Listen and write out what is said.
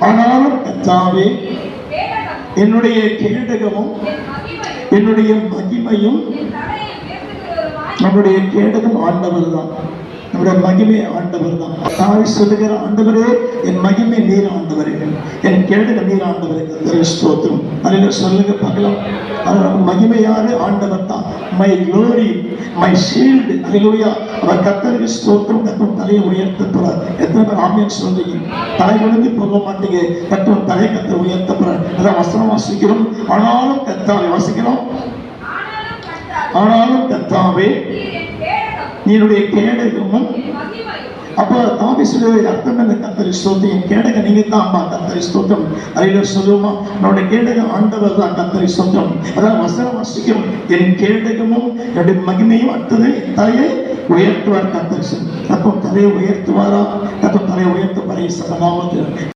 ஆனாலும் கத்தாவே என்னுடைய கேடகமும் மகிமையும் என்னுடைய மகிமையும் நம்முடைய கேடகம் ஆண்டவர் தான் நம்முடைய மகிமை ஆண்டவர் தான் தாய் சொல்லுகிற ஆண்டவரே என் மகிமை நீர் ஆண்டவரே. என் கேடக நீர் ஆண்டவரே. ஸ்தோத்திரம். அதில் சொல்லுங்க பார்க்கலாம். மகிமையான ஆண்டவர் தான். My glory my shield hallelujah அவர் கத்தருக்கு ஸ்தோத்திரம் கத்தம் தலையை உயர்த்து எத்தனை பேர் ஆமியன் சொல்றீங்க தலை போக மாட்டீங்க கத்தம் தலை கத்த உயர்த்தப்படுறார் அதான் வசனம் வாசிக்கிறோம். ஆனாலும் கத்தாவை வாசிக்கிறோம். ஆனாலும் கத்தாவே நீர் கேடகமும் அப்போ தாவி சொல்லுவது அர்த்தம் என்ன கத்தரி ஸ்தோத்திரம். என் கேடக நீங்க தான் அம்மா கத்தரி ஸ்தோத்திரம். அறிவில சொல்லுவோமா? நம்முடைய கேடக ஆண்டவர் தான் கத்தரி ஸ்தோத்திரம். அதான் வசனம் வசிக்கும் என் கேடகமும் என்னுடைய மகிமையும் அடுத்தது தலையை உயர்த்துவார் கத்தரி அப்போ தலையை உயர்த்துவாரா? கத்தம் தலையை உயர்த்த பறைய சகநாமத்தில்